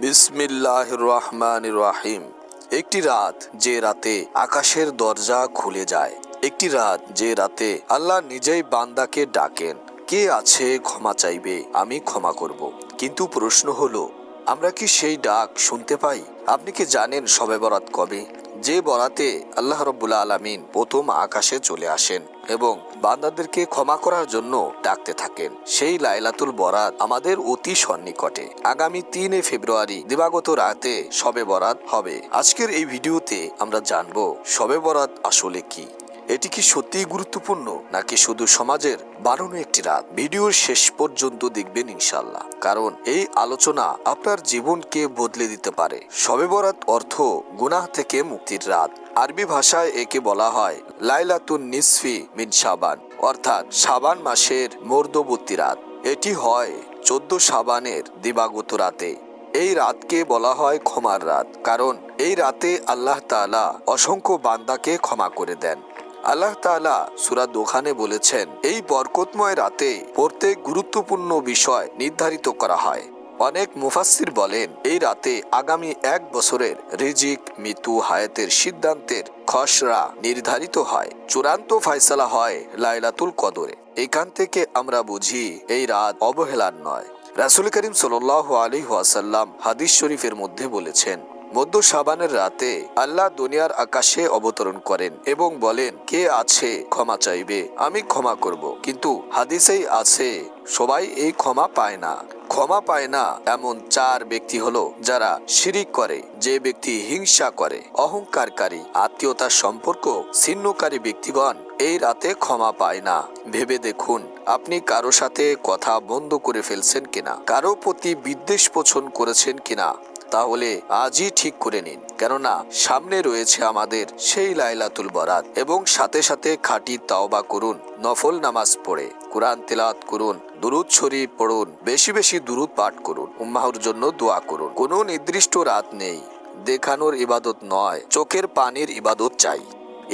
বিসমিল্লাহ রহমান রাহিম। একটি রাত যে রাতে আকাশের দরজা খুলে যায়, একটি রাত যে রাতে আল্লাহ নিজেই বান্দাকে ডাকেন, কে আছে ক্ষমা চাইবে, আমি ক্ষমা করব। কিন্তু প্রশ্ন হলো, আমরা কি সেই ডাক শুনতে পাই? আপনি কি জানেন সবে বরাত কবে? যে বরাতে আল্লাহ রব্বুল্লা আলমিন প্রথম আকাশে চলে আসেন এবং বান্দাদেরকে ক্ষমা করার জন্য ডাকতে থাকেন, সেই লাইলাতুল বরাত আমাদের অতি সন্নিকটে। আগামী তিনে ফেব্রুয়ারি দিবাগত রাতে সবে বরাত হবে। আজকের এই ভিডিওতে আমরা জানব সবে বরাত আসলে কি। এটি কি সত্যিই গুরুত্বপূর্ণ, নাকি শুধু সমাজের বানানো একটি রাত? ভিডিওর শেষ পর্যন্ত দেখবেন ইনশাল্লাহ কারণ এই আলোচনা আপনার জীবনকে বদলে দিতে পারে। সবে বরাত অর্থ গুনাহ থেকে মুক্তির রাত। আরবি ভাষায় একে বলা হয় লাইলাতুন নিসফি মিন সাবান অর্থাৎ সাবান মাসের মর্দবর্তী রাত। এটি হয় চোদ্দ সাবানের দিবাগত রাতে। এই রাতকে বলা হয় ক্ষমার রাত। কারণ এই রাতে আল্লাহ তাআলা অসংখ্য বান্দাকে ক্ষমা করে দেন। আল্লাহ তাআলা সুরা দোখানে বলেছেন, এই বরকতময় রাতে প্রত্যেক গুরুত্বপূর্ণ বিষয় নির্ধারিত করা হয়। অনেক মুফাসসির বলেন, এই রাতে আগামী এক বছরের রিজিক, মৃত্যু, হায়াতের সিদ্ধান্তের খসড়া নির্ধারিত হয়। চূড়ান্ত ফয়সালা হয় লাইলাতুল কদরে। এখান থেকে আমরা বুঝি, এই রাত অবহেলার নয়। রাসুল করিম সাল আলী ওয়াসাল্লাম হাদিস শরীফের মধ্যে বলেছেন মধ্য সাবানের রাতে আল্লাহ দুনিয়ার আকাশে অবতরণ করেন এবং বলেন, কে আছে ক্ষমা চাইবে? আমি ক্ষমা করব। কিন্তু হাদিসেই আছে, সবাই এই ক্ষমা পায় না। ক্ষমা পায় না এমন চার ব্যক্তি হলো যারা শিরিক করে, যে ব্যক্তি হিংসা করে, অহংকারকারী, আত্মীয়তার সম্পর্ক ছিন্নকারী ব্যক্তিগণ এই রাতে ক্ষমা পায় না। ভেবে দেখুন, আপনি কারও সাথে কথা বন্ধ করে ফেলছেন কিনা? কারও প্রতি বিদ্বেষ পোষণ করেছেন কিনা? তাহলে আজই ঠিক করে নিন। কেননা সামনে রয়েছে আমাদের সেই লাইলাতুল বরাত এবং সাথে সাথে খাঁটি তাওবা করুন, নফল নামাজ পড়ে, কোরআন তেলাত করুন, দুরুদ শরীফ পড়ুন, বেশি বেশি দুরুদ পাঠ করুন, উম্মাহর জন্য দোয়া করুন। কোনো নির্দিষ্ট রাত নেই। দেখানোর ইবাদত নয়, চোখের পানির ইবাদত চাই।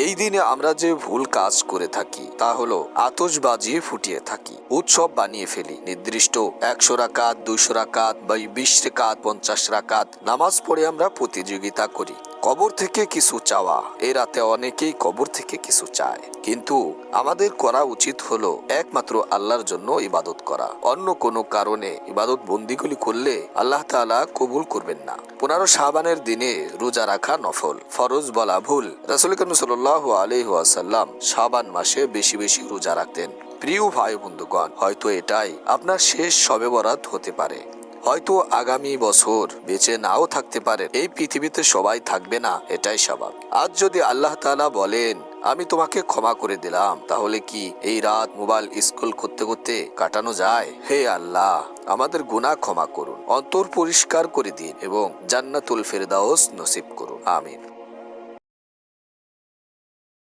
এই দিনে আমরা যে ভুল কাজ করে থাকি, তা হলো বাজিয়ে ফুটিয়ে থাকি। উৎসব বানিয়ে ফেলি। নির্দিষ্ট একশো রাকাত, দুইশো রাকাত বা বিশ রাকাত, পঞ্চাশ রাকাত নামাজ পড়ে আমরা প্রতিযোগিতা করি। কবর থেকে কিছু চাওয়া। এ রাতে অনেকেই কবর থেকে কিছু চায়। কিন্তু আমাদের করা উচিত হলো একমাত্র আল্লাহর জন্য ইবাদত করা। অন্য কোনো কারণে ইবাদত বন্দিগুলি করলে আল্লাহ তাআলা কবুল করবেন না। পনেরো সাবানের দিনে রোজা রাখা নফল। ফরজ বলা ভুল। রাসুল করিম সাল্লাহ আলহাসাল্লাম সাবান মাসে বেশি বেশি রোজা রাখতেন। প্রিয় ভাই বন্ধুগণ, হয়তো এটাই আপনার শেষ সবে বরাত হতে পারে। হয়তো আগামী বছর বেঁচে নাও থাকতে পারেন এই পৃথিবীতে সবাই থাকবে না, এটাই স্বাভাবিক আজ যদি আল্লাহ তালা বলেন, আমি তোমাকে ক্ষমা করে দিলাম তাহলে কি এই রাত মোবাইল স্কুল করতে করতে কাটানো যায়? হে আল্লাহ, আমাদের গুণা ক্ষমা করুন, অন্তর পরিষ্কার করে দিন এবং জান্নাতুল ফেরদাউস নসিব করুন। আমিন।